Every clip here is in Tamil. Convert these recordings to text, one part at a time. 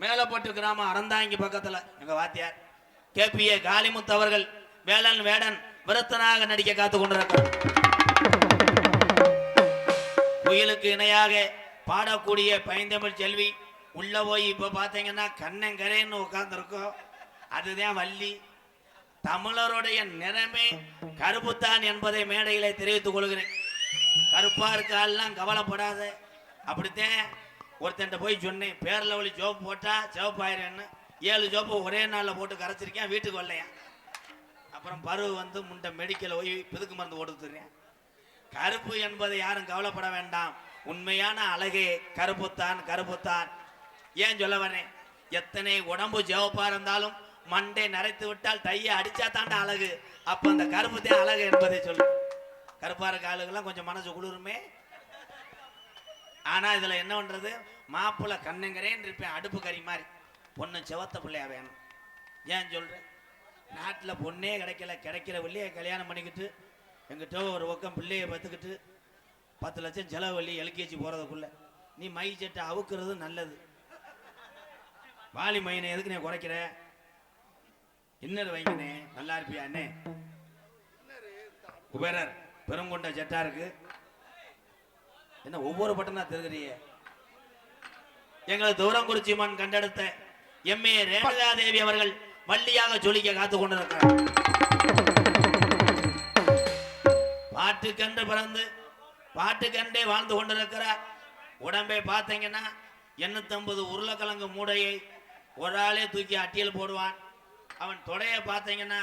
மேலப்பட்டு கிராமம் அறந்தாங்கி பக்கத்தில். எங்கள் வாத்தியார்? கேபிஏ காளிமுத்து அவர்கள் வேளன் வேடன் விரத்தனாக நடிக்க காத்து கொண்டிருக்கிறார். புயலுக்கு இணையாக பாடக்கூடிய பைந்தமிழ் செல்வி உள்ள போய் இப்போ பார்த்தீங்கன்னா கண்ணங்கரேன்னு உட்கார்ந்துருக்கோம் அதுதான் வள்ளி. தமிழருடைய நிறமே கருப்புத்தான் என்பதை மேடையிலே தெரிவித்துக் கொள்கிறேன். கருப்பா இருக்காலாம் கவலைப்படாத. அப்படித்தான் ஒருத்தன்ட்ட போய் சொன்னேன் பேரில் வழி ஜோப்பு போட்டால் சிவப்பாயிரன்னு ஏழு ஜோப்பு ஒரே நாளில் போட்டு கரைச்சிருக்கேன் வீட்டுக்கு வரலையான் அப்புறம் பருவு வந்து முண்டை மெடிக்கல் போய் பிதுக்கு மருந்து ஓடுத்துறேன் கருப்பு என்பதை யாரும் கவலைப்பட வேண்டாம். உண்மையான அழகே கருப்புத்தான் கருப்புத்தான். ஏன் சொல்ல வரேன் எத்தனை உடம்பு ஜெவப்பா இருந்தாலும் மண்டை நரைத்து விட்டால் தையை அடிச்சா தாண்டா அழகு. அப்போ அந்த கருப்பு தான் அழகு என்பதை சொல்லு. கருப்பாக இருக்க ஆளுகெல்லாம் கொஞ்சம் மனசு குளிருமே. ஆனா இதுல என்ன பண்றது? மாப்பிள்ளை கண்ணுங்கிறேன்னு இருப்பேன் அடுப்பு கறி மாதிரி. பொண்ணு செவத்த பிள்ளையா வேணும். ஏன் சொல்றேன் நாட்டில் பொண்ணே கிடைக்கல கிடைக்கிற பிள்ளைய கல்யாணம் பண்ணிக்கிட்டு எங்கிட்ட ஒரு பக்கம் பிள்ளையை பத்துக்கிட்டு பத்து லட்சம் செலவு வள்ளி எல்கேஜி போறதுக்குள்ள. நீ மை சட்டை அவுக்குறது நல்லது. வாலி மையனை எதுக்கு நீ குறைக்கிற? இன்னர் வைங்கனே நல்லா இருப்பியாண்ணே குபேரர் பெருங்கொண்ட ஜெட்டா இருக்கு. என்ன ஒவ்வொரு பட்டனா தெரியுறியே எங்களை தூரங்குறிச்சி மண் கண்டெடுத்த எம்ஏ ரேணுகா தேவி அவர்கள் வள்ளியாக ஜொலிக்க காத்து கொண்டிருக்கிறார். பாட்டுக்கன்று பிறந்து பாட்டுக்கென்றே வாழ்ந்து கொண்டிருக்கிறார். உடம்பை பார்த்தீங்கன்னா எண்ணூத்தம்பது உருளைக்கிழங்கு மூடையை ஒரு ஆளே தூக்கி அட்டியல் போடுவான். அவன் தொடையை பார்த்தீங்கன்னா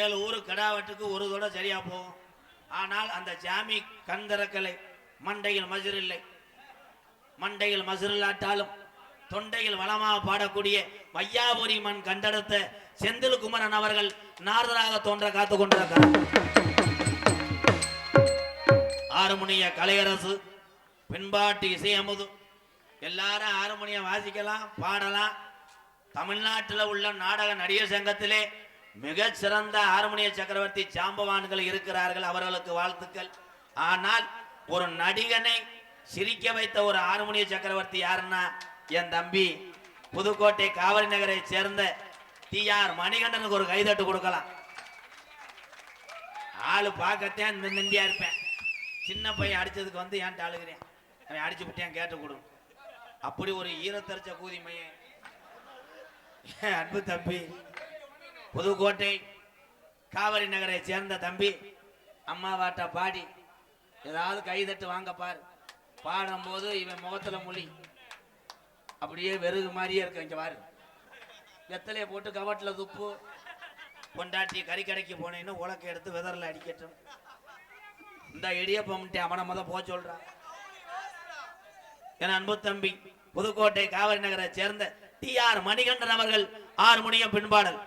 ஏழு ஊரு கடாவட்டுக்கு ஒரு தொடை சரியா போகும். ஆனால் அந்த ஜாமி கண் திறக்கலை. மண்டையில் மசுர் இல்லை. மண்டையில் மசுரில்லாட்டாலும் தொண்டையில் வளமாக பாடக்கூடிய வையாபுரி மண் கண்டெடுத்த செந்தில் குமரன் அவர்கள் நாரதராக தோன்ற காத்து கொண்டிருக்கிறார். ஆறுமணிய கலையரசு பின்பாட்டு இசையமுது. எல்லாரும் ஆறுமணியை வாசிக்கலாம் பாடலாம். தமிழ்நாட்டில் உள்ள நாடக நடிகர் சங்கத்திலே மிகச் சிறந்த ஆறுமணிய சக்கரவர்த்தி சாம்பவான்கள் இருக்கிறார்கள் அவர்களுக்கு வாழ்த்துக்கள். ஆனால் ஒரு நடிகனை சிரிக்க வைத்த ஒரு ஆறுமுனிய சக்கரவர்த்தி யாருன்னா என் தம்பி புதுக்கோட்டை காவிரி நகரை சேர்ந்த டி ஆர் மணிகண்டனுக்கு ஒரு கைதட்டு கொடுக்கலாம். ஆளு பார்க்கத்தான் இந்த நிந்தியா இருப்பேன். சின்ன பையன் அடிச்சதுக்கு வந்து ஏன்ட்டு அழுகிறேன். அவன் அடிச்சு விட்டேன் கேட்டு கொடு. அப்படி ஒரு ஈரத்தரிச்ச கூதி மையன். அன்பு தம்பி புதுக்கோட்டை காவிரி நகரை சேர்ந்த தம்பி அம்மாவாட்ட பாடி ஏதாவது கைதட்டு வாங்க பாடும் பாடும்போது இவன் முகத்துல மொழி. அப்படியே வெறுகு மாதிரியே இருக்கு இங்க பாரு. வெத்தலையை போட்டு கவட்டில் துப்பு. பொண்டாட்டி கறி கடைக்கு போனேன்னு உலக்க எடுத்து விதரில் அடிக்கட்டும். இந்த இடியப்பம்ட்டு அவனை முத போக சொல்றான் என் அன்பு தம்பி புதுக்கோட்டை காவிரி நகரை சேர்ந்த டி ஆர் மணிகண்டன் அவர்கள் ஆறு மணியம் பின்பாடல்.